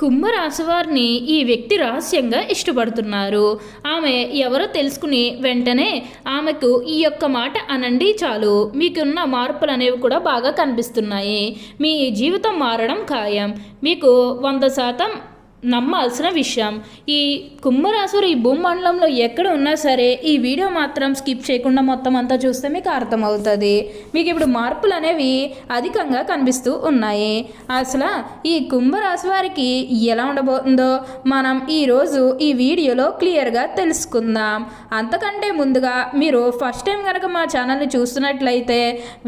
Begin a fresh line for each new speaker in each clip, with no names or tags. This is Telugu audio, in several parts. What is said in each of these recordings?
కుంభరాశివారిని ఈ వ్యక్తి రహస్యంగా ఇష్టపడుతున్నారు. ఆమె ఎవరో తెలుసుకుని వెంటనే ఆమెకు ఈ యొక్క మాట అనండి చాలు. మీకున్న మార్పులు అనేవి కూడా బాగా కనిపిస్తున్నాయి. మీ జీవితం మారడం ఖాయం. మీకు వంద శాతం నమ్మాల్సిన విషయం. ఈ కుంభరాశులు ఈ భూమండలంలో ఎక్కడ ఉన్నా సరే ఈ వీడియో మాత్రం స్కిప్ చేయకుండా మొత్తం అంతా చూస్తే మీకు అర్థమవుతుంది. మీకు ఇప్పుడు మార్పులు అనేవి అధికంగా కనిపిస్తూ ఉన్నాయి. అసలు ఈ కుంభరాశి వారికి ఎలా ఉండబోతుందో మనం ఈరోజు ఈ వీడియోలో క్లియర్గా తెలుసుకుందాం. అంతకంటే ముందుగా మీరు ఫస్ట్ టైం కనుక మా ఛానల్ని చూస్తున్నట్లయితే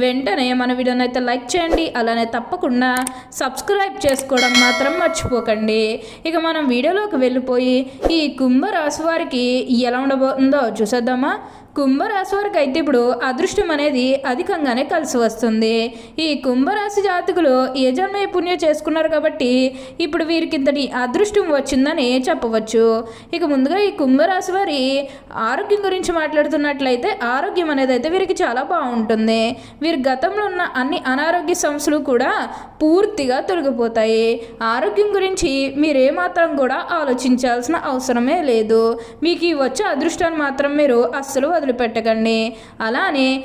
వెంటనే మన వీడియోని అయితే లైక్ చేయండి. అలానే తప్పకుండా సబ్స్క్రైబ్ చేసుకోవడం మాత్రం మర్చిపోకండి. ఇక మనం వీడియోలోకి వెళ్ళిపోయి ఈ కుంభరాశి వారికి ఎలా ఉండబోతుందో చూసేద్దామా? కుంభరాశి వారికి అయితే ఇప్పుడు అదృష్టం అనేది అధికంగానే కలిసి వస్తుంది. ఈ కుంభరాశి జాతకులు ఏ జన్మ పుణ్యం చేసుకున్నారు కాబట్టి ఇప్పుడు వీరికి ఇంతటి అదృష్టం వచ్చిందని చెప్పవచ్చు. ఇక ముందుగా ఈ కుంభరాశి వారి ఆరోగ్యం గురించి మాట్లాడుతున్నట్లయితే ఆరోగ్యం అనేది అయితే వీరికి చాలా బాగుంటుంది. వీరి గతంలో ఉన్న అన్ని అనారోగ్య సమస్యలు కూడా పూర్తిగా తొలగిపోతాయి. ఆరోగ్యం గురించి మీరేమాత్రం కూడా ఆలోచించాల్సిన అవసరమే లేదు. మీకు ఈ వచ్చే అదృష్టాన్ని మాత్రం మీరు అస్సలు పెట్టకండి. అలానే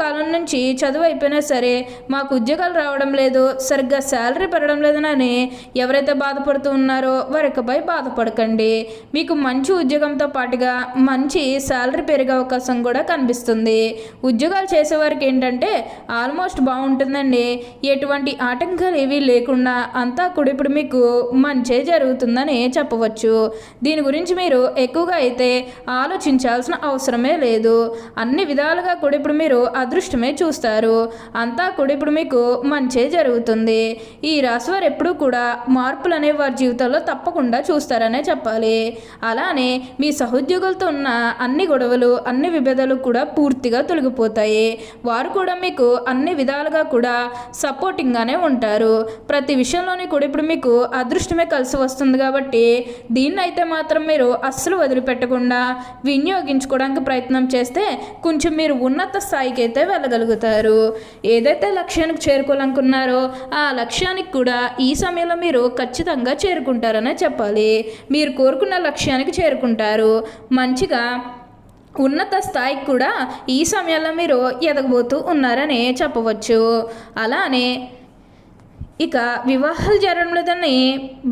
కాలం నుంచి చదువు అయిపోయినా సరే మాకు ఉద్యోగాలు రావడం లేదు సరిగ్గా శాలరీ పెరగడం లేదని ఎవరైతే బాధపడుతూ ఉన్నారో వారికపై బాధపడకండి. మీకు మంచి ఉద్యోగంతో పాటుగా మంచి శాలరీ పెరిగే అవకాశం కూడా కనిపిస్తుంది. ఉద్యోగాలు చేసేవారికి ఏంటంటే ఆల్మోస్ట్ బాగుంటుందండి. ఎటువంటి ఆటంకాలు ఏవీ లేకుండా అంతా కూడా ఇప్పుడు మీకు మంచే జరుగుతుందని చెప్పవచ్చు. దీని గురించి మీరు ఎక్కువగా అయితే ఆలోచించాల్సిన అవసరమే లేదు. అన్ని విధాలుగా కూడా ఇప్పుడు మీరు అదృష్టమే చూస్తారు. అంతా కూడా ఇప్పుడు మీకు మంచే జరుగుతుంది. ఈ రాశి వారు ఎప్పుడూ కూడా మార్పులు అనే వారి జీవితంలో తప్పకుండా చూస్తారనే చెప్పాలి. అలానే మీ సహోద్యోగులతో ఉన్న అన్ని గొడవలు అన్ని విభేదాలు కూడా పూర్తిగా తొలగిపోతాయి. వారు కూడా మీకు అన్ని విధాలుగా కూడా సపోర్టింగ్గానే ఉంటారు. ప్రతి విషయంలోని కూడా ఇప్పుడు మీకు అదృష్టమే కలిసి వస్తుంది కాబట్టి దీన్ని అయితే మాత్రం మీరు అస్సలు వదిలిపెట్టకుండా వినియోగించుకోవడానికి ప్రయత్నం చేస్తే కొంచెం మీరు ఉన్నత స్థాయికి అయితే వెళ్ళగలుగుతారు ఏదైతే లక్ష్యానికి చేరుకోవాలనుకున్నారో ఆ లక్ష్యానికి కూడా ఈ సమయంలో మీరు ఖచ్చితంగా చేరుకుంటారనే చెప్పాలి. మీరు కోరుకున్న లక్ష్యానికి చేరుకుంటారు. మంచిగా ఉన్నత స్థాయికి కూడా ఈ సమయంలో మీరు ఎదగబోతూ ఉన్నారని చెప్పవచ్చు. అలానే ఇక వివాహాలు జరగడం లేదని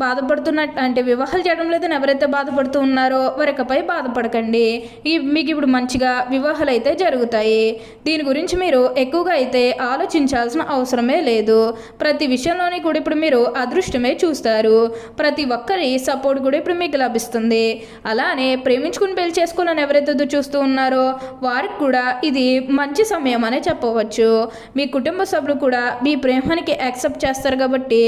బాధపడుతున్నట్టు అంటే వివాహాలు జరగడం లేదని ఎవరైతే బాధపడుతూ ఉన్నారో వారికపై బాధపడకండి. ఈ మీకు ఇప్పుడు మంచిగా వివాహాలు అయితే జరుగుతాయి. దీని గురించి మీరు ఎక్కువగా అయితే ఆలోచించాల్సిన అవసరమే లేదు. ప్రతి విషయంలోని కూడా ఇప్పుడు మీరు అదృష్టమే చూస్తారు. ప్రతి ఒక్కరి సపోర్ట్ కూడా ఇప్పుడు మీకు లభిస్తుంది. అలానే ప్రేమించుకుని పెళ్ళి చేసుకోవాలని ఎవరైతే చూస్తూ ఉన్నారో వారికి కూడా ఇది మంచి సమయం అనే చెప్పవచ్చు. మీ కుటుంబ సభ్యులు కూడా మీ ప్రేమానికి యాక్సెప్ట్ చేస్తారు కాబట్టి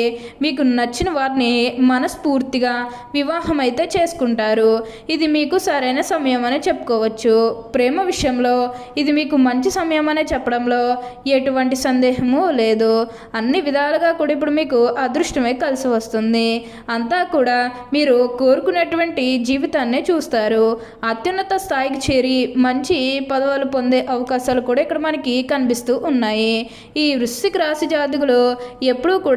మీకు నచ్చిన వారిని మనస్ఫూర్తిగా వివాహం అయితే చేసుకుంటారు. ఇది మీకు సరైన సమయం అని చెప్పుకోవచ్చు. ప్రేమ విషయంలో ఇది మీకు మంచి సమయం అనే చెప్పడంలో ఎటువంటి సందేహము లేదు. అన్ని విధాలుగా కూడా ఇప్పుడు మీకు అదృష్టమే కలిసి వస్తుంది. అంతా కూడా మీరు కోరుకునేటువంటి జీవితాన్నే చూస్తారు. అత్యున్నత స్థాయికి చేరి మంచి పదవులు పొందే అవకాశాలు కూడా ఇక్కడ మనకి కనిపిస్తూ ఉన్నాయి. ఈ వృశ్చిక రాశి జాతకులు ఎప్పుడూ కూడా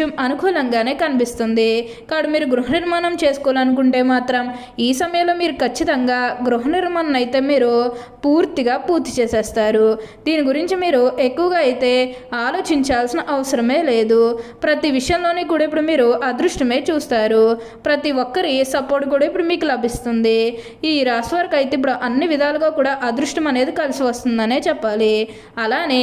కొంచెం అనుకూలంగానే కనిపిస్తుంది. కాబట్టి మీరు గృహ నిర్మాణం చేసుకోవాలనుకుంటే మాత్రం ఈ సమయంలో మీరు ఖచ్చితంగా గృహ నిర్మాణం అయితే మీరు పూర్తిగా పూర్తి చేసేస్తారు. దీని గురించి మీరు ఎక్కువగా అయితే ఆలోచించాల్సిన అవసరమే లేదు. ప్రతి విషయంలోని కూడా ఇప్పుడు మీరు అదృష్టమే చూస్తారు. ప్రతి ఒక్కరి సపోర్ట్ కూడా ఇప్పుడు మీకు లభిస్తుంది. ఈ రాశి వారికి అయితే ఇప్పుడు అన్ని విధాలుగా కూడా అదృష్టం అనేది కలిసి వస్తుందనే చెప్పాలి. అలానే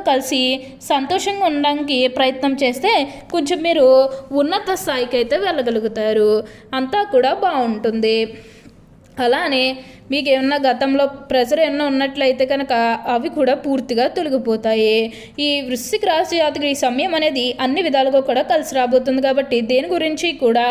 కలిసి సంతోషంగా ఉండడానికి ప్రయత్నం చేస్తే కొంచెం మీరు ఉన్నత స్థాయికి అయితే వెళ్ళగలుగుతారు. అంతా కూడా బాగుంటుంది. అలానే మీకు ఏమన్నా గతంలో ప్రెషర్ ఏమన్నా ఉన్నట్లయితే కనుక అవి కూడా పూర్తిగా తొలగిపోతాయి. ఈ వృశ్చిక రాశి జాతకు ఈ సమయం అనేది అన్ని విధాలుగా కూడా కలిసి రాబోతుంది కాబట్టి దేని గురించి కూడా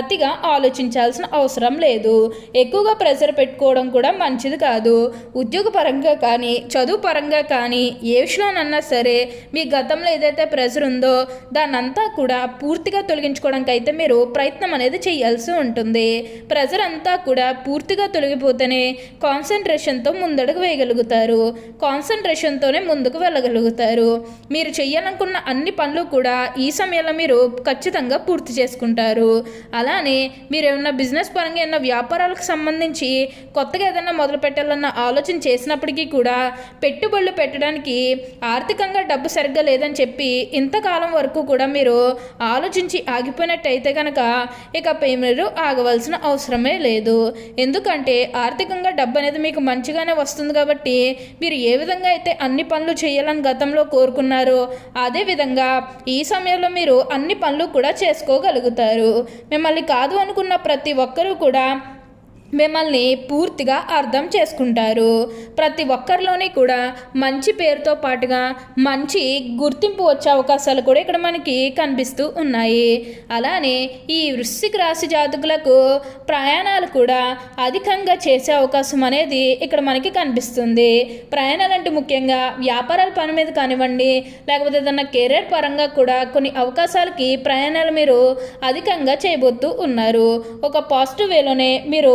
అతిగా ఆలోచించాల్సిన అవసరం లేదు. ఎక్కువగా ప్రెషర్ పెట్టుకోవడం కూడా మంచిది కాదు. ఉద్యోగ పరంగా కానీ చదువు పరంగా కానీ ఏ విషయంలోనన్నా సరే మీ గతంలో ఏదైతే ప్రెషర్ ఉందో దాన్నంతా కూడా పూర్తిగా తొలగించుకోవడానికి అయితే మీరు ప్రయత్నం అనేది చేయాల్సి ఉంటుంది. ప్రెషర్ అంతా కూడా పూర్తిగా తొలగిపోతేనే కాన్సన్ట్రేషన్తో ముందడుగు వేయగలుగుతారు. కాన్సన్ట్రేషన్తోనే ముందుకు వెళ్ళగలుగుతారు. మీరు చేయాలనుకున్న అన్ని పనులు కూడా ఈ సమయంలో మీరు ఖచ్చితంగా పూర్తి చేసుకుంటారు. అలానే మీరు ఏమన్నా బిజినెస్ పరంగా ఏమన్నా వ్యాపారాలకు సంబంధించి కొత్తగా ఏదైనా మొదలు పెట్టాలన్న ఆలోచన చేసినప్పటికీ కూడా పెట్టుబడులు పెట్టడానికి ఆర్థికంగా డబ్బు సరిగ్గా లేదని చెప్పి ఇంతకాలం వరకు కూడా మీరు ఆలోచించి ఆగిపోయినట్టయితే కనుక ఇక మీరు ఆగవలసిన అవసరమే లేదు. ఎందుకంటే ఆర్థిక ఆర్థికంగా డబ్బు అనేది మీకు మంచిగానే వస్తుంది కాబట్టి మీరు ఏ విధంగా అయితే అన్ని పనులు చేయాలని గతంలో కోరుకున్నారో అదే విధంగా ఈ సమయంలో మీరు అన్ని పనులు కూడా చేసుకోగలుగుతారు. మిమ్మల్ని కాదు అనుకున్న ప్రతి ఒక్కరూ కూడా మిమ్మల్ని పూర్తిగా అర్థం చేసుకుంటారు. ప్రతి ఒక్కరిలోని కూడా మంచి పేరుతో పాటుగా మంచి గుర్తింపు వచ్చే అవకాశాలు కూడా ఇక్కడ మనకి కనిపిస్తూ ఉన్నాయి. అలానే ఈ వృశ్చిక రాశి జాతకులకు ప్రయాణాలు కూడా అధికంగా చేసే అవకాశం అనేది ఇక్కడ మనకి కనిపిస్తుంది. ప్రయాణాలు అంటే ముఖ్యంగా వ్యాపారాల పని మీద కానివ్వండి లేకపోతే ఏదన్నా కెరీర్ పరంగా కూడా కొన్ని అవకాశాలకి ప్రయాణాలు మీరు అధికంగా చేయబోతూ ఉన్నారు. ఒక పాజిటివ్ వేలోనే మీరు